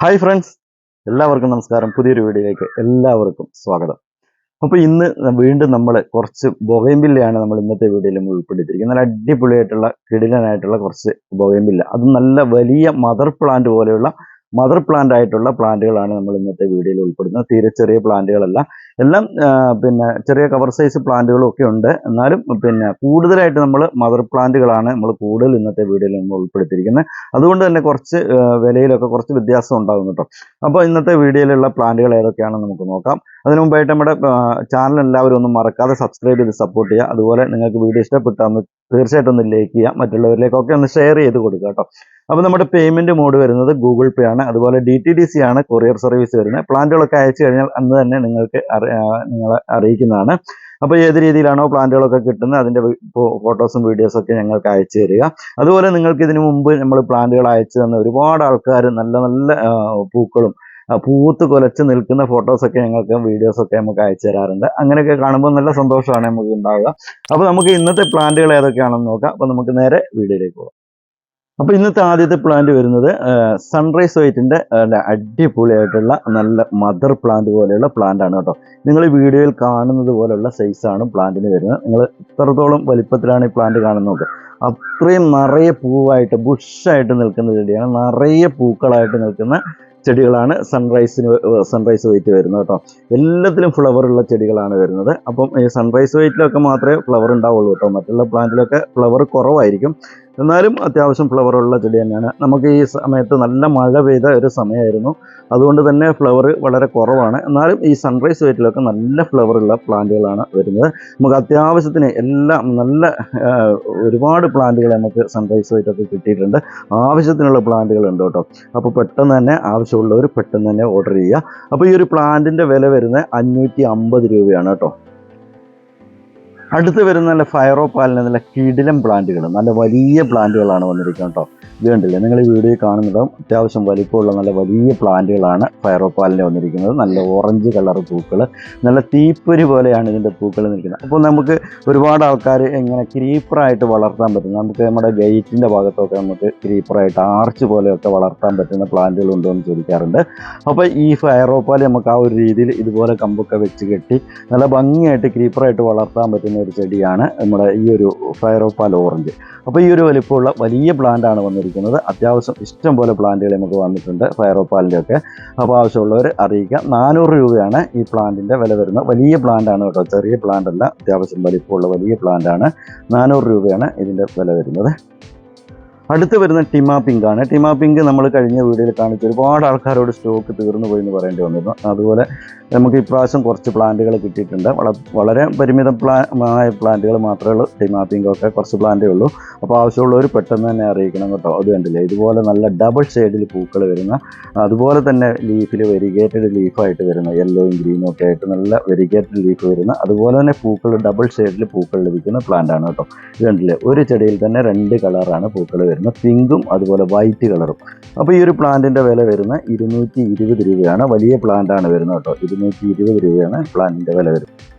Hi friends എല്ലാവർക്കും നമസ്കാരം. പുതിയൊരു വീഡിയോയിലേക്ക് എല്ലാവർക്കും സ്വാഗതം. അപ്പോൾ ഇന്ന് വീണ്ടും നമ്മൾ കുറച്ച് ബൊഗൈമ്പില്ലയാണ് നമ്മൾ ഇന്നത്തെ വീഡിയോയിൽ ഉൾപ്പെടുത്തിയിരിക്കുന്നത്. നല്ല അടിപൊളിയായിട്ടുള്ള കിടിലനായിട്ടുള്ള കുറച്ച് ബൊഗൈമ്പില്ല അത് നല്ല വലിയ മദർ പ്ലാന്റ് പോലെയുള്ള മദർ പ്ലാന്റ് ആയിട്ടുള്ള പ്ലാന്റുകളാണ് നമ്മൾ ഇന്നത്തെ വീഡിയോയിൽ ഉൾപ്പെടുന്നത് തീരെ ചെറിയ പ്ലാന്റുകളല്ല. എല്ലാം പിന്നെ ചെറിയ കവർ സൈസ് പ്ലാന്റുകളും ഒക്കെ ഉണ്ട്. എന്നാലും പിന്നെ കൂടുതലായിട്ട് നമ്മൾ മദർ പ്ലാന്റുകളാണ് നമ്മൾ കൂടുതൽ ഇന്നത്തെ വീഡിയോയിൽ നമ്മൾ ഉൾപ്പെടുത്തിയിരിക്കുന്നത്. അതുകൊണ്ട് തന്നെ കുറച്ച് വിലയിലൊക്കെ കുറച്ച് വ്യത്യാസം ഉണ്ടാകും കേട്ടോ അപ്പോൾ ഇന്നത്തെ വീഡിയോയിലുള്ള പ്ലാന്റുകൾ ഏതൊക്കെയാണെന്ന് നമുക്ക് നോക്കാം. അതിനു മുമ്പായിട്ട് നമ്മുടെ ചാനൽ എല്ലാവരും ഒന്നും മറക്കാതെ സബ്സ്ക്രൈബ് ചെയ്ത് സപ്പോർട്ട് ചെയ്യുക. അതുപോലെ നിങ്ങൾക്ക് വീഡിയോ ഇഷ്ടപ്പെട്ടാൽ തീർച്ചയായിട്ടും ഒന്ന് ലൈക്ക് ചെയ്യുക. മറ്റുള്ളവരിലേക്കൊക്കെ ഒന്ന് ഷെയർ ചെയ്ത് കൊടുക്കുക കേട്ടോ അപ്പോൾ നമ്മുടെ പേയ്മെന്റ് മോഡ് വരുന്നത് ഗൂഗിൾ പേ ആണ്. അതുപോലെ ഡി ആണ് കൊറിയർ സർവീസ് വരുന്നത്. പ്ലാന്റുകളൊക്കെ അയച്ചു കഴിഞ്ഞാൽ അന്ന് തന്നെ നിങ്ങൾക്ക് നിങ്ങളെ അറിയിക്കുന്നതാണ്. അപ്പോൾ ഏത് രീതിയിലാണോ പ്ലാന്റുകളൊക്കെ കിട്ടുന്നത് അതിന്റെ ഫോട്ടോസും വീഡിയോസും ഒക്കെ ഞങ്ങൾക്ക് അയച്ചു തരിക. അതുപോലെ നിങ്ങൾക്ക് ഇതിനു മുമ്പ് നമ്മൾ പ്ലാന്റുകൾ അയച്ചു തന്ന ഒരുപാട് ആൾക്കാർ നല്ല നല്ല പൂക്കളും പൂത്ത് കൊലച്ച് നിൽക്കുന്ന ഫോട്ടോസൊക്കെ ഞങ്ങൾക്ക് വീഡിയോസൊക്കെ നമുക്ക് അയച്ചു തരാറുണ്ട്. അങ്ങനെയൊക്കെ കാണുമ്പോൾ നല്ല സന്തോഷമാണ് നമുക്ക് ഉണ്ടാവുക. അപ്പോൾ നമുക്ക് ഇന്നത്തെ പ്ലാന്റുകൾ ഏതൊക്കെയാണെന്ന് നോക്കാം. അപ്പോൾ നമുക്ക് നേരെ വീഡിയോയിലേക്ക് പോകാം. അപ്പോൾ ഇന്നത്തെ ആദ്യത്തെ പ്ലാന്റ് വരുന്നത് സൺറൈസ് വൈറ്റിന്റെ അടിപൊളിയായിട്ടുള്ള നല്ല മദർ പ്ലാന്റ് പോലെയുള്ള പ്ലാന്റ് ആണ് കേട്ടോ. നിങ്ങൾ വീഡിയോയിൽ കാണുന്നത് പോലെയുള്ള സൈസാണ് പ്ലാന്റിന് വരുന്നത്. നിങ്ങൾ ഇത്രത്തോളം വലിപ്പത്തിലാണ് ഈ പ്ലാന്റ് കാണുന്നത് അത്രയും നിറയെ പൂവായിട്ട് ബുഷായിട്ട് നിൽക്കുന്ന ചെടിയാണ്. നിറയെ പൂക്കളായിട്ട് നിൽക്കുന്ന ചെടികളാണ് സൺറൈസിന് സൺറൈസ് വൈറ്റ് വരുന്നത് കേട്ടോ. എല്ലാത്തിലും ഫ്ലവർ ഉള്ള ചെടികളാണ് വരുന്നത്. അപ്പം ഈ സൺറൈസ് വൈറ്റിലൊക്കെ മാത്രമേ ഫ്ലവർ ഉണ്ടാവുള്ളൂ കേട്ടോ. മറ്റുള്ള പ്ലാന്റിലൊക്കെ ഫ്ലവർ കുറവായിരിക്കും. എന്നാലും അത്യാവശ്യം ഫ്ലവറുള്ള ചെടി തന്നെയാണ്. നമുക്ക് ഈ സമയത്ത് നല്ല മഴ പെയ്ത ഒരു സമയമായിരുന്നു. അതുകൊണ്ട് തന്നെ ഫ്ലവർ വളരെ കുറവാണ്. എന്നാലും ഈ സൺറൈസ് വൈറ്റിലൊക്കെ നല്ല ഫ്ലവറുള്ള പ്ലാന്റുകളാണ് വരുന്നത്. നമുക്ക് അത്യാവശ്യത്തിന് എല്ലാം നല്ല ഒരുപാട് പ്ലാന്റുകൾ നമുക്ക് സൺറൈസ് വൈറ്റൊക്കെ കിട്ടിയിട്ടുണ്ട്. ആവശ്യത്തിനുള്ള പ്ലാന്റുകൾ ഉണ്ട് കേട്ടോ. അപ്പോൾ പെട്ടെന്ന് തന്നെ ആവശ്യമുള്ളവർ പെട്ടെന്ന് തന്നെ ഓർഡർ ചെയ്യുക. അപ്പോൾ ഈ ഒരു പ്ലാന്റിന്റെ വില വരുന്നത് അഞ്ഞൂറ്റി രൂപയാണ് കേട്ടോ. അടുത്ത് വരുന്ന നല്ല ഫയറോ പാലിന് നല്ല കിടിലം പ്ലാന്റുകൾ നല്ല വലിയ പ്ലാന്റുകളാണ് വന്നിരിക്കുന്നത് കേട്ടോ. ഇത് കണ്ടില്ലേ? നിങ്ങൾ ഈ വീഡിയോ കാണുന്നുണ്ടാവും അത്യാവശ്യം വലിപ്പമുള്ള നല്ല വലിയ പ്ലാന്റുകളാണ് ഫയറോ പാലിന് വന്നിരിക്കുന്നത്. നല്ല ഓറഞ്ച് കളർ പൂക്കൾ നല്ല തീപ്പൊരി പോലെയാണ് ഇതിന്റെ പൂക്കൾ നിൽക്കുന്നത്. അപ്പോൾ നമുക്ക് ഒരുപാട് ആൾക്കാർ എങ്ങനെ ക്രീപ്പറായിട്ട് വളർത്താൻ പറ്റും നമുക്ക് നമ്മുടെ ഗേറ്റിന്റെ ഭാഗത്തൊക്കെ നമുക്ക് ക്രീപ്പറായിട്ട് ആർച്ച് പോലെയൊക്കെ വളർത്താൻ പറ്റുന്ന പ്ലാന്റുകൾ ഉണ്ടോ എന്ന് ചോദിക്കാറുണ്ട്. അപ്പോൾ ഈ ഫയറോ പാൽ നമുക്ക് ആ ഒരു രീതിയിൽ ഇതുപോലെ കമ്പൊക്കെ വെച്ച് കെട്ടി നല്ല ഭംഗിയായിട്ട് ക്രീപ്പറായിട്ട് വളർത്താൻ പറ്റുന്ന ഒരു ചെടിയാണ് നമ്മുടെ ഈ ഒരു ഫയറോപ്പാൽ ഓറഞ്ച്. അപ്പോൾ ഈ ഒരു വലിപ്പമുള്ള വലിയ പ്ലാന്റ് ആണ് വന്നിരിക്കുന്നത്. അത്യാവശ്യം ഇഷ്ടം പോലെ പ്ലാന്റുകൾ നമുക്ക് വന്നിട്ടുണ്ട് ഫയറോപ്പാലിന്റെ ഒക്കെ അപ്പോൾ ആവശ്യമുള്ളവർ അറിയിക്കുക നാനൂറ് രൂപയാണ് ഈ പ്ലാന്റിന്റെ വില വരുന്നത് വലിയ പ്ലാന്റ് ആണ് കേട്ടോ. ചെറിയ പ്ലാന്റ് അല്ല അത്യാവശ്യം വലിപ്പമുള്ള വലിയ പ്ലാന്റ് ആണ്. നാനൂറ് രൂപയാണ് ഇതിന്റെ വില വരുന്നത്. അടുത്ത് വരുന്ന ടിമാ പിങ്ക് ആണ്. ടിമാ പിങ്ക് നമ്മൾ കഴിഞ്ഞ വീഡിയോയിൽ കാണിച്ച. ഒരുപാട് ആൾക്കാരോട് സ്റ്റോക്ക് തീർന്നു പോയി എന്ന് പറയേണ്ടി വന്നിരുന്നു. അതുപോലെ നമുക്ക് ഇപ്രാവശ്യം കുറച്ച് പ്ലാന്റുകൾ കിട്ടിയിട്ടുണ്ട്. വള വളരെ പരിമിത പ്ലാന്റുകൾ മാത്രമേ ഉള്ളൂ. ടിമാ പിങ്ക് ഒക്കെ കുറച്ച് പ്ലാന്റേ ഉള്ളൂ. അപ്പോൾ ആവശ്യമുള്ളവർ പെട്ടെന്ന് തന്നെ അറിയിക്കണം കേട്ടോ. അത് കണ്ടില്ലേ? ഇതുപോലെ നല്ല ഡബിൾ ഷെയ്ഡിൽ പൂക്കൾ വരുന്ന അതുപോലെ തന്നെ ലീഫിൽ വെരിഗേറ്റഡ് ലീഫായിട്ട് വരുന്ന യെല്ലോയും ഗ്രീനും ഒക്കെ ആയിട്ട് നല്ല വെരിഗേറ്റഡ് ലീഫ് വരുന്ന അതുപോലെ തന്നെ പൂക്കൾ ഡബിൾ ഷെയ്ഡിൽ പൂക്കൾ ലഭിക്കുന്ന പ്ലാന്റാണ് കേട്ടോ. ഇത് കണ്ടില്ലേ? ഒരു ചെടിയിൽ തന്നെ രണ്ട് കളറാണ് പൂക്കൾ പിങ്കും അതുപോലെ വൈറ്റ് കളറും. അപ്പോൾ ഈ ഒരു പ്ലാന്റിന്റെ വില വരുന്ന ഇരുന്നൂറ്റി ഇരുപത് രൂപയാണ്. വലിയ പ്ലാന്റാണ് വരുന്നത് കേട്ടോ. ഇരുന്നൂറ്റി ഇരുപത് രൂപയാണ് പ്ലാന്റിന്റെ വില വരുന്നത്.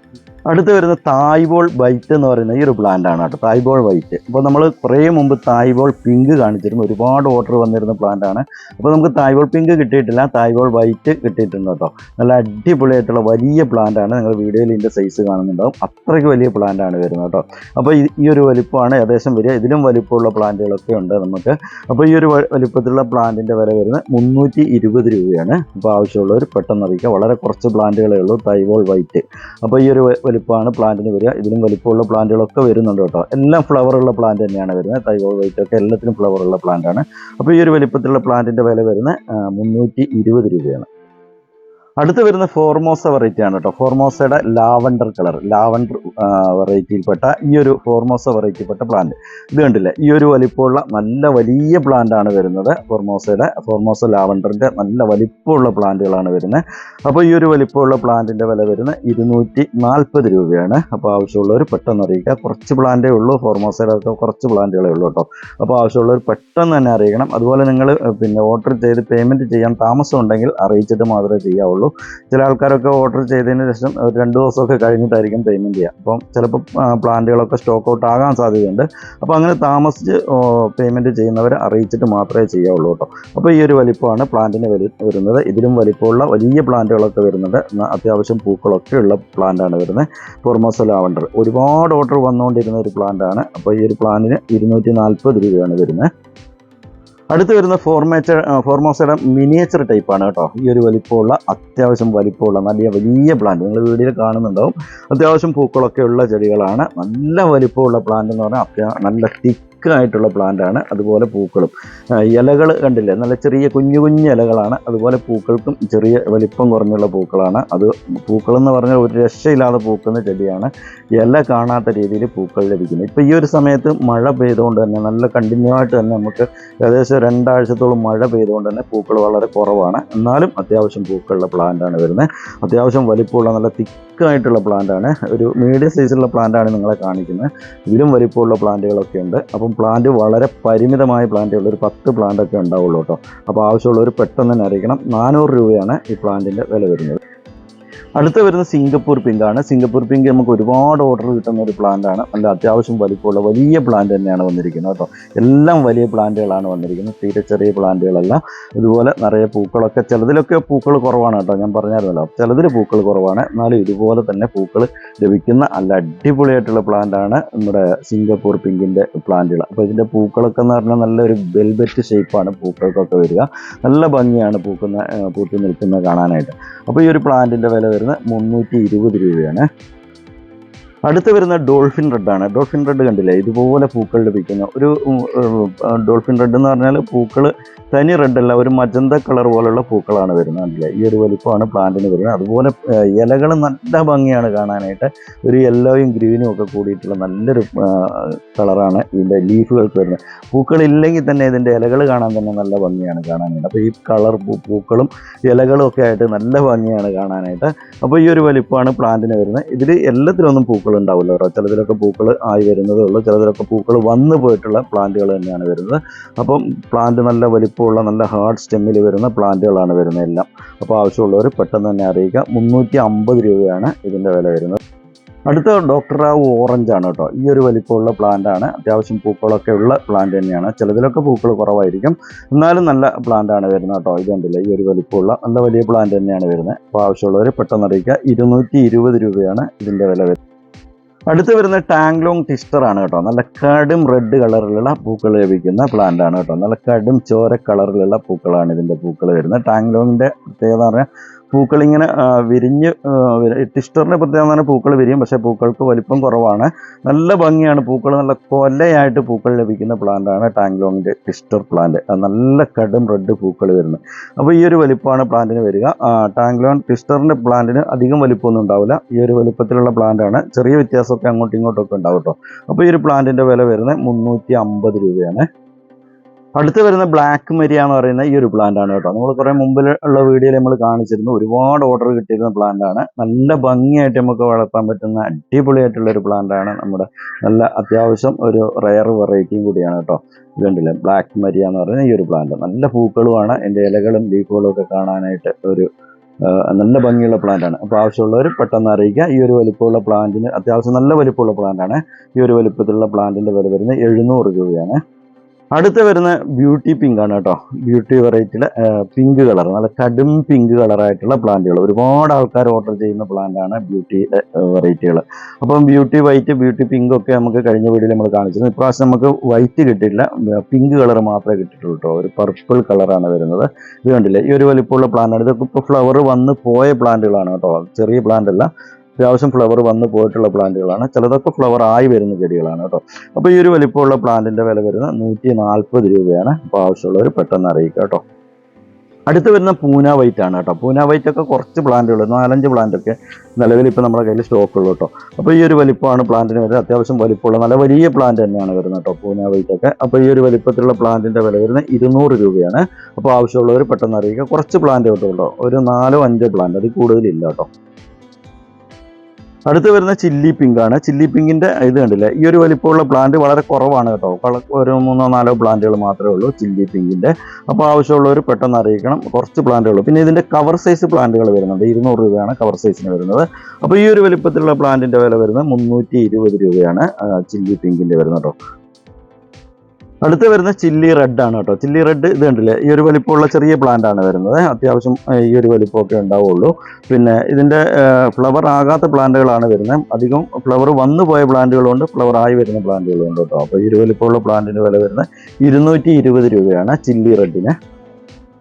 അടുത്ത് വരുന്ന തായ്ബോൾ വൈറ്റ് എന്ന് പറയുന്ന ഈ ഒരു പ്ലാന്റ് ആണ് കേട്ടോ. തായ്ബോൾ വൈറ്റ്. അപ്പോൾ നമ്മൾ കുറേ മുമ്പ് തായ്ബോൾ പിങ്ക് കാണിച്ചിരുന്നു. ഒരുപാട് ഓർഡർ വന്നിരുന്ന പ്ലാന്റ് ആണ്. അപ്പോൾ നമുക്ക് തായ്ബോൾ പിങ്ക് കിട്ടിയിട്ടില്ല. തായ്ബോൾ വൈറ്റ് കിട്ടിയിട്ടുണ്ട് കേട്ടോ. നല്ല അടിപൊളിയായിട്ടുള്ള വലിയ പ്ലാന്റ് ആണ്. നിങ്ങൾ വീഡിയോയിൽ ഇതിന്റെ സൈസ് കാണുന്നുണ്ടാവും. അത്രയ്ക്ക് വലിയ പ്ലാന്റ് ആണ് വരുന്നത് കേട്ടോ. അപ്പോൾ ഈ- ഒരു വലിപ്പമാണ് ഏകദേശം വരിക. ഇതിലും വലിപ്പമുള്ള പ്ലാന്റുകളൊക്കെ ഉണ്ട് നമുക്ക്. അപ്പോൾ ഈ ഒരു വലിപ്പത്തിലുള്ള പ്ലാന്റിന്റെ വില വരുന്നത് മുന്നൂറ്റി ഇരുപത് രൂപയാണ്. അപ്പോൾ ആവശ്യമുള്ളവർ പെട്ടെന്ന് അറിയിക്കുക. വളരെ കുറച്ച് പ്ലാന്റുകളേ ഉള്ളൂ തൈവോൾ വൈറ്റ്. അപ്പോൾ ഈ ഒരു വലിപ്പമാണ് പ്ലാന്റിന് വരിക. ഇതിലും വലിപ്പമുള്ള പ്ലാന്റുകളൊക്കെ വരുന്നുണ്ട് കേട്ടോ. എല്ലാം ഫ്ലവർ ഉള്ള പ്ലാന്റ് തന്നെയാണ് വരുന്നത്. തൈകോ വൈറ്റൊക്കെ എല്ലാത്തിനും ഫ്ലവർ ഉള്ള പ്ലാന്റ് ആണ്. അപ്പോൾ ഈ ഒരു വലിപ്പത്തിലുള്ള പ്ലാന്റിന്റെ വില വരുന്നത് മുന്നൂറ്റി രൂപയാണ്. അടുത്ത് വരുന്ന ഫോർമോസ വെറൈറ്റി ആണ് കേട്ടോ. ഫോർമോസയുടെ ലാവണ്ടർ കളർ ലാവണ്ടർ വെറൈറ്റിയിൽപ്പെട്ട ഈ ഒരു ഫോർമോസ വെറൈറ്റിയിൽപ്പെട്ട പ്ലാന്റ് ഇത് കണ്ടില്ലേ? ഈ ഒരു വലിപ്പമുള്ള നല്ല വലിയ പ്ലാന്റ് ആണ് വരുന്നത്. ഫോർമോസയുടെ ഫോർമോസ ലാവണ്ടറിന്റെ നല്ല വലിപ്പമുള്ള പ്ലാന്റുകളാണ് വരുന്നത്. അപ്പോൾ ഈ ഒരു വലിപ്പമുള്ള പ്ലാന്റിന്റെ വില വരുന്നത് ഇരുന്നൂറ്റി നാൽപ്പത് രൂപയാണ്. അപ്പോൾ ആവശ്യമുള്ളവർ പെട്ടെന്ന് അറിയിക്കുക. കുറച്ച് പ്ലാന്റേ ഉള്ളൂ. ഫോർമോസയുടെ കുറച്ച് പ്ലാന്റുകളേ ഉള്ളൂ കേട്ടോ. അപ്പോൾ ആവശ്യമുള്ളവർ പെട്ടെന്ന് തന്നെ അറിയിക്കണം. അതുപോലെ നിങ്ങൾ പിന്നെ ഓർഡർ ചെയ്ത് പേയ്മെന്റ് ചെയ്യാൻ താമസം ഉണ്ടെങ്കിൽ അറിയിച്ചിട്ട് മാത്രമേ ചെയ്യാവുള്ളൂ. ചെയ്യുള്ളൂ ചില ആൾക്കാരൊക്കെ ഓർഡർ ചെയ്തതിന് ശേഷം ഒരു രണ്ട് ദിവസമൊക്കെ കഴിഞ്ഞിട്ടായിരിക്കും പേയ്മെന്റ് ചെയ്യുക. അപ്പം ചിലപ്പോൾ പ്ലാന്റുകളൊക്കെ സ്റ്റോക്ക് ഔട്ട് ആകാൻ സാധ്യതയുണ്ട്. അപ്പോൾ അങ്ങനെ താമസിച്ച് പേയ്മെന്റ് ചെയ്യുന്നവരെ അറിയിച്ചിട്ട് മാത്രമേ ചെയ്യാവുള്ളൂ കേട്ടോ. അപ്പോൾ ഈ ഒരു വലിപ്പമാണ് പ്ലാന്റിന് വരു വരുന്നത്. ഇതിലും വലിപ്പമുള്ള വലിയ പ്ലാന്റുകളൊക്കെ വരുന്നുണ്ട്. അത്യാവശ്യം പൂക്കളൊക്കെ ഉള്ള പ്ലാന്റാണ് വരുന്നത്. പൊർമോസ ലാവണ്ടർ ഒരുപാട് ഓർഡർ വന്നുകൊണ്ടിരുന്ന ഒരു പ്ലാന്റാണ് അപ്പോൾ ഈ ഒരു പ്ലാന്റിന് ഇരുന്നൂറ്റി നാൽപ്പത് രൂപയാണ് വരുന്നത്. അടുത്ത് വരുന്ന ഫോർമേച്ചർ ഫോർമോസയുടെ മിനിയേച്ചർ ടൈപ്പാണ് കേട്ടോ. ഈ ഒരു വലിപ്പമുള്ള അത്യാവശ്യം വലിപ്പമുള്ള നല്ല വലിയ പ്ലാന്റ് നിങ്ങൾ വീഡിയോയിൽ കാണുന്നുണ്ടാവും. അത്യാവശ്യം പൂക്കളൊക്കെ ഉള്ള ചെടികളാണ്. നല്ല വലിപ്പമുള്ള പ്ലാന്റ് എന്ന് പറഞ്ഞാൽ നല്ല തിക്ക് ആയിട്ടുള്ള പ്ലാന്റാണ്. അതുപോലെ പൂക്കളും. ഇലകൾ കണ്ടില്ലേ? നല്ല ചെറിയ കുഞ്ഞു കുഞ്ഞു ഇലകളാണ്. അതുപോലെ പൂക്കൾക്കും ചെറിയ വലിപ്പം കുറഞ്ഞുള്ള പൂക്കളാണ്. അത് പൂക്കളെന്ന് പറഞ്ഞാൽ ഒരു രക്ഷയില്ലാതെ പൂക്കുന്ന ചെടിയാണ്. ഇല കാണാത്ത രീതിയിൽ പൂക്കൾ ലഭിക്കുന്നത് ഇപ്പോൾ ഈ ഒരു സമയത്ത് മഴ പെയ്തുകൊണ്ട് തന്നെ നല്ല കണ്ടിന്യൂ ആയിട്ട് തന്നെ നമുക്ക് ഏകദേശം രണ്ടാഴ്ചത്തോളം മഴ പെയ്തുകൊണ്ട് തന്നെ പൂക്കൾ വളരെ കുറവാണ്. എന്നാലും അത്യാവശ്യം പൂക്കളുള്ള പ്ലാന്റാണ് വരുന്നത്. അത്യാവശ്യം വലിപ്പമുള്ള നല്ല തിക്കായിട്ടുള്ള പ്ലാന്റാണ്. ഒരു മീഡിയം സൈസിലുള്ള പ്ലാന്റാണ് നിങ്ങളെ കാണിക്കുന്നത്. ഇതിലും വലിപ്പമുള്ള പ്ലാന്റുകളൊക്കെ ഉണ്ട്. അപ്പം പ്ലാന്റ് വളരെ പരിമിതമായ പ്ലാന്റുകൾ ഒരു പത്ത് പ്ലാന്റ് ഒക്കെ ഉണ്ടാവുള്ളൂ കേട്ടോ. അപ്പോൾ ആവശ്യമുള്ളവർ പെട്ടെന്ന് തന്നെ അറിയിക്കണം. നാനൂറ് രൂപയാണ് ഈ പ്ലാന്റിന്റെ വില വരുന്നത്. അടുത്ത വരുന്ന സിംഗപ്പൂർ ആണ്. സിംഗപ്പൂർ പിങ്ക് നമുക്ക് ഒരുപാട് ഓർഡർ കിട്ടുന്ന ഒരു പ്ലാന്റ് ആണ്. നല്ല അത്യാവശ്യം വലിപ്പമുള്ള വലിയ പ്ലാന്റ് തന്നെയാണ് വന്നിരിക്കുന്നത് കേട്ടോ. എല്ലാം വലിയ പ്ലാന്റുകളാണ് വന്നിരിക്കുന്നത്. തീരെ ചെറിയ പ്ലാന്റുകളല്ല ഇതുപോലെ നിറയെ പൂക്കളൊക്കെ ചിലതിലൊക്കെ പൂക്കൾ കുറവാണ് കേട്ടോ. ഞാൻ പറഞ്ഞായിരുന്നല്ലോ. ചിലതിൽ പൂക്കൾ കുറവാണ്. എന്നാലും ഇതുപോലെ തന്നെ പൂക്കൾ ലഭിക്കുന്ന നല്ല അടിപൊളിയായിട്ടുള്ള പ്ലാന്റ് ആണ് നമ്മുടെ സിംഗപ്പൂർ പിങ്കിന്റെ പ്ലാന്റുകൾ അപ്പോൾ ഇതിന്റെ പൂക്കളൊക്കെ എന്ന് പറഞ്ഞാൽ നല്ലൊരു വെൽബെറ്റ് ഷേപ്പാണ് പൂക്കൾക്കൊക്കെ വരിക. നല്ല ഭംഗിയാണ് പൂക്കുന്ന പൂത്തി നിൽക്കുന്നത് കാണാനായിട്ട്. അപ്പോൾ ഈ ഒരു പ്ലാന്റിന്റെ വില വരുന്നത് മുന്നൂറ്റി ഇരുപത് രൂപയാണ്. അടുത്ത് വരുന്ന ഡോൾഫിൻ റെഡാണ് ഡോൾഫിൻ റെഡ് കണ്ടില്ലേ? ഇതുപോലെ പൂക്കൾ ലഭിക്കുന്ന ഒരു ഡോൾഫിൻ റെഡ് എന്ന് പറഞ്ഞാൽ പൂക്കൾ തനി റെഡ് അല്ല ഒരു മജന്ത കളർ പോലുള്ള പൂക്കളാണ് വരുന്നത് അല്ലേ ഈ ഒരു വലിപ്പമാണ് പ്ലാന്റിന് വരുന്നത്. അതുപോലെ ഇലകൾ നല്ല ഭംഗിയാണ് കാണാനായിട്ട്. ഒരു യെല്ലോയും ഗ്രീനും ഒക്കെ കൂടിയിട്ടുള്ള നല്ലൊരു കളറാണ് ഇതിന്റെ ലീഫുകൾക്ക് വരുന്നത്. പൂക്കളില്ലെങ്കിൽ തന്നെ ഇതിന്റെ ഇലകൾ കാണാൻ തന്നെ നല്ല ഭംഗിയാണ് കാണാനായിട്ട്. അപ്പോൾ ഈ കളർ പൂക്കളും ഇലകളും ഒക്കെ ആയിട്ട് നല്ല ഭംഗിയാണ് കാണാനായിട്ട്. അപ്പോൾ ഈ ഒരു വലിപ്പമാണ് പ്ലാന്റിന് വരുന്നത്. ഇതിൽ എല്ലാത്തിലൊന്നും പൂക്കൾ ഉണ്ടാവില്ല കേട്ടോ ചിലതിലൊക്കെ പൂക്കൾ ആയി വരുന്നതേ ഉള്ളൂ. ചിലതിലൊക്കെ പൂക്കൾ വന്നു പോയിട്ടുള്ള പ്ലാന്റുകൾ തന്നെയാണ് വരുന്നത്. അപ്പം പ്ലാന്റ് നല്ല വലിപ്പമുള്ള നല്ല ഹാർഡ് സ്റ്റെമ്മിൽ വരുന്ന പ്ലാന്റുകളാണ് വരുന്നത് എല്ലാം. അപ്പോൾ ആവശ്യമുള്ളവർ പെട്ടെന്ന് തന്നെ അറിയിക്കുക. മുന്നൂറ്റി അമ്പത് രൂപയാണ് ഇതിന്റെ വില വരുന്നത്. അടുത്ത ഡോക്ടർ റാവു ഓറഞ്ച് ആണ് കേട്ടോ. ഈ ഒരു വലിപ്പമുള്ള പ്ലാന്റ് ആണ്. അത്യാവശ്യം പൂക്കളൊക്കെ ഉള്ള പ്ലാന്റ് തന്നെയാണ്. ചിലതിലൊക്കെ പൂക്കൾ കുറവായിരിക്കും. എന്നാലും നല്ല പ്ലാന്റ് ആണ് വരുന്നത് കേട്ടോ. ഇത് കണ്ടില്ല? ഈ ഒരു വലിപ്പമുള്ള നല്ല വലിയ പ്ലാന്റ് തന്നെയാണ് വരുന്നത്. അപ്പോൾ ആവശ്യമുള്ളവർ പെട്ടെന്ന് അറിയിക്കുക. ഇരുന്നൂറ്റി രൂപയാണ് ഇതിന്റെ വില അടുത്ത് വരുന്ന ടാങ്ലോങ് ടിസ്റ്റർ ആണ് കേട്ടോ. നല്ല കടും റെഡ് കളറിലുള്ള പൂക്കൾ ലഭിക്കുന്ന പ്ലാന്റ് ആണ് കേട്ടോ. നല്ല കടും ചോര കളറിലുള്ള പൂക്കളാണ് ഇതിന്റെ പൂക്കൾ വരുന്നത്. ടാങ്ലോങ്ങിന്റെ പ്രത്യേകത എന്ന് പറഞ്ഞാൽ ആ, വിരിഞ്ഞ് ടിസ്റ്ററിന്റെ പ്രത്യേകത തന്നെ പൂക്കൾ വിരിയും. പക്ഷേ പൂക്കൾക്ക് വലിപ്പം കുറവാണ്. നല്ല ഭംഗിയാണ് പൂക്കൾ. നല്ല കൊലയായിട്ട് പൂക്കൾ ലഭിക്കുന്ന പ്ലാന്റാണ് ടാങ്ലോങ്ങിന്റെ ടിസ്റ്റർ പ്ലാന്റ് നല്ല കടും റെഡ് പൂക്കൾ വരുന്നത്. അപ്പോൾ ഈ ഒരു വലിപ്പമാണ് പ്ലാന്റിന് വരിക. ടാങ്ലോൺ ടിസ്റ്ററിന്റെ പ്ലാന്റിന് അധികം വലിപ്പമൊന്നും ഉണ്ടാവില്ല. ഈ ഒരു വലിപ്പത്തിലുള്ള പ്ലാന്റാണ് ചെറിയ വ്യത്യാസമൊക്കെ അങ്ങോട്ടും ഇങ്ങോട്ടും ഒക്കെ ഉണ്ടാവും കേട്ടോ. അപ്പോൾ ഈ ഒരു പ്ലാന്റിന്റെ വില വരുന്നത് മുന്നൂറ്റി രൂപയാണ്. അടുത്ത് വരുന്ന ബ്ലാക്ക് മരിയ എന്ന് പറയുന്ന ഈ ഒരു പ്ലാന്റ് ആണ് കേട്ടോ. നമ്മൾ കുറെ മുമ്പിൽ ഉള്ള വീഡിയോയിൽ നമ്മൾ കാണിച്ചിരുന്നു. ഒരുപാട് ഓർഡർ കിട്ടിയിരുന്ന പ്ലാന്റ് ആണ്. നല്ല ഭംഗിയായിട്ട് നമുക്ക് വളർത്താൻ പറ്റുന്ന അടിപൊളിയായിട്ടുള്ള ഒരു പ്ലാന്റ് ആണ് നമ്മുടെ നല്ല അത്യാവശ്യം ഒരു റയർ വെറൈറ്റിയും കൂടിയാണ് കേട്ടോ. ഇതുണ്ടല്ലേ ബ്ലാക്ക് മരിയ എന്ന് പറയുന്ന ഈ ഒരു പ്ലാന്റ് നല്ല പൂക്കളുമാണ്. എന്റെ ഇലകളും ലീഫുകളും ഒക്കെ കാണാനായിട്ട് ഒരു നല്ല ഭംഗിയുള്ള പ്ലാന്റ് ആണ്. അപ്പോൾ ആവശ്യമുള്ളവർ പെട്ടെന്ന് അറിയിക്കുക. ഈ ഒരു വലിപ്പമുള്ള പ്ലാന്റിന് അത്യാവശ്യം നല്ല വലിപ്പമുള്ള പ്ലാന്റ് ആണ്. ഈ ഒരു വലിപ്പത്തിലുള്ള പ്ലാന്റിന്റെ വില വരുന്നത് എഴുന്നൂറ് രൂപയാണ്. അടുത്ത വരുന്ന ബ്യൂട്ടി പിങ്ക് ആണ് കേട്ടോ. ബ്യൂട്ടി വെറൈറ്റിയിലെ പിങ്ക് കളർ നല്ല കടും പിങ്ക് കളറായിട്ടുള്ള പ്ലാന്റുകൾ ഒരുപാട് ആൾക്കാർ ഓർഡർ ചെയ്യുന്ന പ്ലാന്റ് ആണ് ബ്യൂട്ടി വെറൈറ്റികൾ അപ്പം ബ്യൂട്ടി വൈറ്റ് ബ്യൂട്ടി പിങ്ക് ഒക്കെ നമുക്ക് കഴിഞ്ഞ വീഡിയോയിൽ നമ്മൾ കാണിച്ചിരുന്നു. ഇപ്രാവശ്യം നമുക്ക് വൈറ്റ് കിട്ടിയില്ല പിങ്ക് കളർ മാത്രമേ കിട്ടിയിട്ടുള്ളൂ കേട്ടോ. ഒരു പർപ്പിൾ കളറാണ് വരുന്നത്. ഇത് കണ്ടില്ലേ? ഈ ഒരു വലിപ്പമുള്ള പ്ലാന്റ് ആണ്. ഇതൊക്കെ ഇപ്പോൾ ഫ്ലവർ വന്ന് പോയ പ്ലാന്റുകളാണ് കേട്ടോ. ചെറിയ പ്ലാന്റ് അല്ല. അത്യാവശ്യം ഫ്ലവർ വന്ന് പോയിട്ടുള്ള പ്ലാന്റുകളാണ്. ചിലതൊക്കെ ഫ്ലവർ ആയി വരുന്ന ചെടികളാണ് കേട്ടോ. അപ്പോൾ ഈ ഒരു വലിപ്പമുള്ള പ്ലാന്റിന്റെ വില വരുന്നത് നൂറ്റി നാൽപ്പത് രൂപയാണ്. അപ്പോൾ ആവശ്യമുള്ളവർ പെട്ടെന്ന് അറിയിക്കുക കേട്ടോ. അടുത്ത് വരുന്ന പൂന വൈറ്റ് ആണ് കേട്ടോ. പൂന വൈറ്റ് ഒക്കെ കുറച്ച് പ്ലാന്റുകൾ നാലഞ്ച് പ്ലാന്റ് ഒക്കെ നിലവിൽ ഇപ്പോൾ നമ്മുടെ കയ്യിൽ സ്റ്റോക്ക് ഉള്ളൂ കേട്ടോ. അപ്പോൾ ഈ ഒരു വലിപ്പമാണ് പ്ലാന്റിന് വരുന്നത്. അത്യാവശ്യം വലിപ്പമുള്ള നല്ല വലിയ പ്ലാന്റ് തന്നെയാണ് വരുന്നത് കേട്ടോ പൂന വൈറ്റ് ഒക്കെ. അപ്പോൾ ഈ ഒരു വലിപ്പത്തിലുള്ള പ്ലാന്റിന്റെ വില വരുന്നത് ഇരുന്നൂറ് രൂപയാണ്. അപ്പോൾ ആവശ്യമുള്ളവർ പെട്ടെന്ന് അറിയിക്കുക കുറച്ച് പ്ലാന്റ് കിട്ടും ഒരു നാലോ അഞ്ചോ പ്ലാന്റ് അതിൽ കൂടുതലില്ല കേട്ടോ. അടുത്ത് വരുന്ന ചില്ലി പിങ്ക് ആണ്. ചില്ലി പിങ്കിന്റെ ഇത് കണ്ടില്ലേ? ഈ ഒരു വലിപ്പമുള്ള പ്ലാന്റ് വളരെ കുറവാണ് കേട്ടോ. ഒരു മൂന്നോ നാലോ പ്ലാന്റുകൾ മാത്രമേ ഉള്ളൂ ചില്ലി പിങ്കിന്റെ അപ്പോൾ ആവശ്യമുള്ളവർ പെട്ടെന്ന് അറിയിക്കണം. കുറച്ച് പ്ലാന്റുകൾ പിന്നെ ഇതിന്റെ കവർ സൈസ് പ്ലാന്റുകൾ വരുന്നുണ്ട്. ഇരുന്നൂറ് രൂപയാണ് കവർ സൈസിന് വരുന്നത്. അപ്പോൾ ഈ ഒരു വലിപ്പത്തിലുള്ള പ്ലാന്റിന്റെ വില വരുന്നത് മുന്നൂറ്റി രൂപയാണ് ചില്ലി പിങ്കിന്റെ വരുന്നത് കേട്ടോ. അടുത്ത് വരുന്ന ചില്ലി റെഡ് ആണ് കേട്ടോ. ചില്ലി റെഡ് ഇത് കണ്ടില്ലേ? ഈ ഒരു വലിപ്പമുള്ള ചെറിയ പ്ലാന്റ് ആണ് വരുന്നത്. അത്യാവശ്യം ഈ ഒരു വലിപ്പമൊക്കെ ഉണ്ടാവുള്ളൂ. പിന്നെ ഇതിന്റെ ഫ്ലവർ ആകാത്ത പ്ലാന്റുകളാണ് വരുന്നത്. അധികം ഫ്ലവർ വന്നു പോയ പ്ലാന്റുകളുണ്ട് ഫ്ലവർ ആയി വരുന്ന പ്ലാന്റുകളുണ്ട് കേട്ടോ. അപ്പോൾ ഈ ഒരു വലിപ്പമുള്ള പ്ലാന്റിന് വില വരുന്നത് ഇരുന്നൂറ്റി രൂപയാണ് ചില്ലി റെഡിന്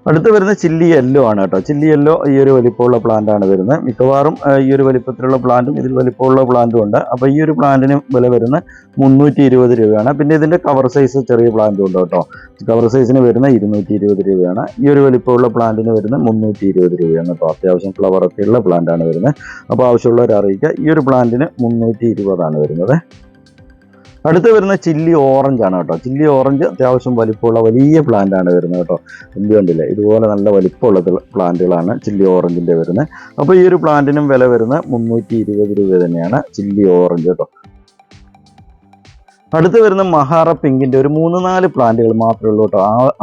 അടുത്ത് വരുന്ന ചില്ലി യെല്ലോ ആണ് കേട്ടോ. ചില്ലി യെല്ലോ ഈ ഒരു വലിപ്പമുള്ള പ്ലാന്റ് ആണ് വരുന്നത്. മിക്കവാറും ഈ ഒരു വലിപ്പത്തിലുള്ള പ്ലാന്റും ഇതിൽ വലിപ്പമുള്ള പ്ലാന്റും ഉണ്ട്. അപ്പോൾ ഈ ഒരു പ്ലാന്റിന് വില വരുന്നത് മുന്നൂറ്റി ഇരുപത് രൂപയാണ്. പിന്നെ ഇതിന്റെ കവർ സൈസ് ചെറിയ പ്ലാന്റും ഉണ്ട് കേട്ടോ. കവർ സൈസിന് വരുന്ന ഇരുന്നൂറ്റി ഇരുപത് രൂപയാണ്. ഈ ഒരു വലിപ്പമുള്ള പ്ലാന്റിന് വരുന്ന മുന്നൂറ്റി ഇരുപത് രൂപയാണ് കേട്ടോ. അത്യാവശ്യം ഫ്ലവർ ഒക്കെ ഉള്ള പ്ലാന്റ് ആണ് വരുന്നത്. അപ്പോൾ ആവശ്യമുള്ളവർ അറിയിക്കുക. ഈ ഒരു പ്ലാന്റിന് മുന്നൂറ്റി ഇരുപതാണ് വരുന്നത്. അടുത്ത് വരുന്ന ചില്ലി ഓറഞ്ച് ആണ് കേട്ടോ. ചില്ലി ഓറഞ്ച് അത്യാവശ്യം വലിപ്പമുള്ള വലിയ പ്ലാന്റ് ആണ് വരുന്നത് കേട്ടോ. എന്ത് കണ്ടില്ലേ? ഇതുപോലെ നല്ല വലിപ്പമുള്ള പ്ലാന്റുകളാണ് ചില്ലി ഓറഞ്ചിന്റെ വരുന്നത്. അപ്പോൾ ഈ ഒരു പ്ലാന്റിനും വില വരുന്നത് മുന്നൂറ്റി ഇരുപത് രൂപ തന്നെയാണ് ചില്ലി ഓറഞ്ച് കേട്ടോ. അടുത്ത് വരുന്ന മഹാറ പിങ്കിന്റെ ഒരു മൂന്ന് നാല് പ്ലാന്റുകൾ മാത്രമേ ഉള്ളൂ കേട്ടോ.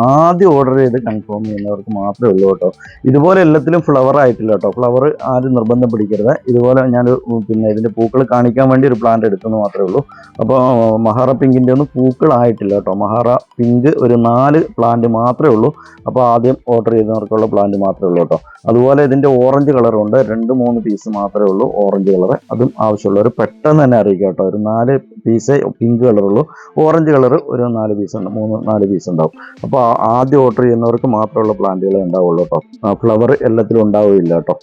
ആദ്യം ഓർഡർ ചെയ്ത് കൺഫേം ചെയ്യുന്നവർക്ക് മാത്രമേ ഉള്ളൂ കേട്ടോ. ഇതുപോലെ എല്ലാത്തിലും ഫ്ലവർ ആയിട്ടില്ല കേട്ടോ. ഫ്ലവർ ആരും നിർബന്ധം പിടിക്കരുത്. ഇതുപോലെ ഞാൻ പിന്നെ ഇതിന്റെ പൂക്കൾ കാണിക്കാൻ വേണ്ടി ഒരു പ്ലാന്റ് എടുത്തെന്ന് മാത്രമേ ഉള്ളൂ. അപ്പോൾ മഹാറ പിങ്കിന്റെ ഒന്നും പൂക്കളായിട്ടില്ല കേട്ടോ. മഹാറ പിങ്ക് ഒരു നാല് പ്ലാന്റ് മാത്രമേ ഉള്ളൂ. അപ്പോൾ ആദ്യം ഓർഡർ ചെയ്യുന്നവർക്കുള്ള പ്ലാന്റ് മാത്രമേ ഉള്ളൂ കേട്ടോ. അതുപോലെ ഇതിന്റെ ഓറഞ്ച് കളറുണ്ട് രണ്ട് മൂന്ന് പീസ് മാത്രമേ ഉള്ളൂ. ഓറഞ്ച് കളർ അതും ആവശ്യമുള്ളവർ പെട്ടെന്ന് തന്നെ അറിയിക്കാം കേട്ടോ. ഒരു നാല് പീസേ പിങ്ക് കളറുള്ളൂ ഓറഞ്ച് കളർ ഒരു നാല് പീസ് ഉണ്ട് മൂന്ന് നാല് പീസ് ഉണ്ടാവും. അപ്പോൾ ആദ്യം ഓർഡർ ചെയ്യുന്നവർക്ക് മാത്രമുള്ള പ്ലാന്റുകളെ ഉണ്ടാവുള്ളൂ കേട്ടോ ഫ്ലവർ എല്ലാത്തിലും ഉണ്ടാവില്ല കേട്ടോ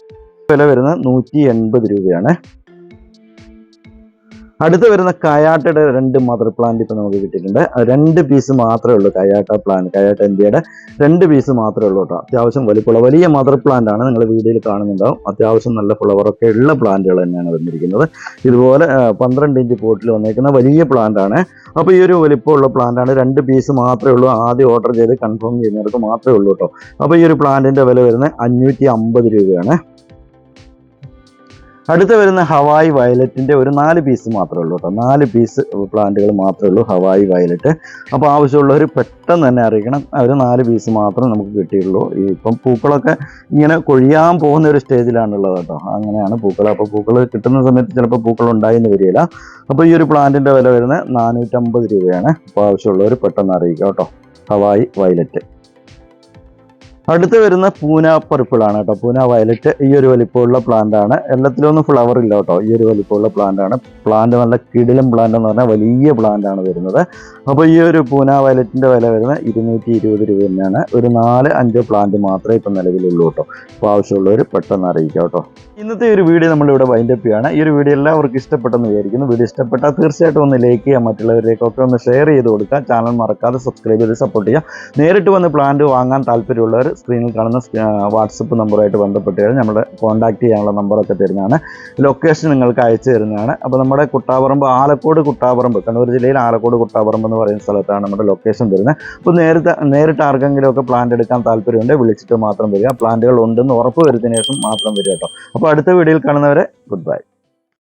വില വരുന്നത് നൂറ്റി എൺപത് രൂപയാണ്. അടുത്ത് വരുന്ന കയാട്ടയുടെ രണ്ട് മദർ പ്ലാന്റ് ഇപ്പം നമുക്ക് കിട്ടിയിട്ടുണ്ട്. രണ്ട് പീസ് മാത്രമേ ഉള്ളൂ കയാട്ട പ്ലാൻ കയാട്ട ഇന്ത്യയുടെ രണ്ട് പീസ് മാത്രമേ ഉള്ളൂ കേട്ടോ. അത്യാവശ്യം വലിപ്പമുള്ള വലിയ മദർ പ്ലാന്റ് ആണ് നിങ്ങൾ വീഡിയോയിൽ കാണുന്നുണ്ടാവും. അത്യാവശ്യം നല്ല ഫ്ലവറൊക്കെ ഉള്ള പ്ലാന്റുകൾ തന്നെയാണ് വന്നിരിക്കുന്നത്. ഇതുപോലെ പന്ത്രണ്ട് ഇഞ്ച് പോട്ടിൽ വന്നിരിക്കുന്ന വലിയ പ്ലാന്റ് ആണ്. അപ്പോൾ ഈ ഒരു വലിപ്പമുള്ള പ്ലാന്റ് ആണ് രണ്ട് പീസ് മാത്രമേ ഉള്ളൂ. ആദ്യം ഓർഡർ ചെയ്ത് കൺഫേം ചെയ്യുന്നവർക്ക് മാത്രമേ ഉള്ളൂ കേട്ടോ. അപ്പോൾ ഈ ഒരു പ്ലാന്റിന്റെ വില വരുന്നത് അഞ്ഞൂറ്റി അമ്പത് രൂപയാണ്. അടുത്ത് വരുന്ന ഹവായ് വയലറ്റിന്റെ ഒരു നാല് പീസ് മാത്രമേ ഉള്ളൂ കേട്ടോ. നാല് പീസ് പ്ലാന്റുകൾ മാത്രമേ ഉള്ളൂ ഹവായ് വയലറ്റ്. അപ്പോൾ ആവശ്യമുള്ളവർ പെട്ടെന്ന് തന്നെ അറിയിക്കണം. അവർ നാല് പീസ് മാത്രമേ നമുക്ക് കിട്ടിയുള്ളൂ ഈ ഇപ്പം പൂക്കളൊക്കെ ഇങ്ങനെ കൊഴിയാൻ പോകുന്ന ഒരു സ്റ്റേജിലാണുള്ളത് കേട്ടോ. അങ്ങനെയാണ് പൂക്കൾ. അപ്പോൾ പൂക്കൾ കിട്ടുന്ന സമയത്ത് ചിലപ്പോൾ പൂക്കൾ ഉണ്ടായി എന്ന് വരികയില്ല. അപ്പോൾ ഈ ഒരു പ്ലാന്റിന്റെ വില വരുന്നത് നാനൂറ്റമ്പത് രൂപയാണ്. അപ്പോൾ ആവശ്യമുള്ളവർ പെട്ടെന്ന് അറിയിക്കാം കേട്ടോ. Hawaii violet. അടുത്ത് വരുന്ന പൂന പർപ്പിൾ ആണ് കേട്ടോ. പൂന വയലറ്റ് ഈ ഒരു വലിപ്പമുള്ള പ്ലാന്റ് ആണ്. എല്ലാത്തിലൊന്നും ഫ്ലവർ ഇല്ല കേട്ടോ. ഈ ഒരു വലിപ്പമുള്ള പ്ലാന്റ് ആണ്. പ്ലാന്റ് നല്ല കിടിലും പ്ലാന്റ് എന്ന് പറഞ്ഞാൽ വലിയ പ്ലാന്റ് ആണ് വരുന്നത്. അപ്പോൾ ഈ ഒരു പൂന വയലറ്റിന്റെ വില വരുന്നത് ഇരുന്നൂറ്റി ഇരുപത് രൂപ തന്നെയാണ്. ഒരു നാല് അഞ്ചോ പ്ലാന്റ് മാത്രമേ ഇപ്പം നിലവിലുള്ളൂ കേട്ടോ. അപ്പോൾ ആവശ്യമുള്ളവർ പെട്ടെന്ന് അറിയിക്കാം കേട്ടോ. ഇന്നത്തെ ഒരു വീഡിയോ നമ്മളിവിടെ വൈൻഡപ്പ് ചെയ്യുകയാണ് ഈ ഒരു വീഡിയോ എല്ലാവർക്കും ഇഷ്ടപ്പെട്ടെന്ന് വിചാരിക്കുന്നു. വീഡിയോ ഇഷ്ടപ്പെട്ടാൽ തീർച്ചയായിട്ടും ഒന്ന് ലൈക്ക് ചെയ്യാം മറ്റുള്ളവരിലേക്കൊക്കെ ഒന്ന് ഷെയർ ചെയ്ത് കൊടുക്കുക. ചാനൽ മറക്കാതെ സബ്സ്ക്രൈബ് ചെയ്ത് സപ്പോർട്ട് ചെയ്യുക. നേരിട്ട് വന്ന് പ്ലാന്റ് വാങ്ങാൻ താല്പര്യമുള്ളവർ സ്ക്രീനിൽ കാണുന്ന വാട്സപ്പ് നമ്പറുമായിട്ട് ബന്ധപ്പെട്ട് കഴിഞ്ഞാൽ നമ്മുടെ കോൺടാക്ട് ചെയ്യാനുള്ള നമ്പറൊക്കെ തരുന്നതാണ്. ലൊക്കേഷൻ നിങ്ങൾക്ക് അയച്ചു തരുന്നതാണ്. അപ്പോൾ നമ്മുടെ കുട്ടാപറമ്പ് ആലക്കോട് കുട്ടാപറമ്പ് കണ്ണൂർ ജില്ലയിൽ ആലക്കോട് കുട്ടാപറമ്പ് എന്ന് പറയുന്ന സ്ഥലത്താണ് നമ്മുടെ ലൊക്കേഷൻ വരുന്നത് അപ്പോൾ നേരത്തെ നേരിട്ട് ആർക്കെങ്കിലും ഒക്കെ പ്ലാന്റ് എടുക്കാൻ താല്പര്യമുണ്ടെങ്കിൽ വിളിച്ചിട്ട് മാത്രം വരിക. പ്ലാന്റുകൾ ഉണ്ടെന്ന് ഉറപ്പ് വരുത്തിയതിനു ശേഷം മാത്രം വരിക കേട്ടോ. അപ്പോൾ അടുത്ത വീഡിയോയിൽ കാണുന്നവരെ ഗുഡ് ബൈ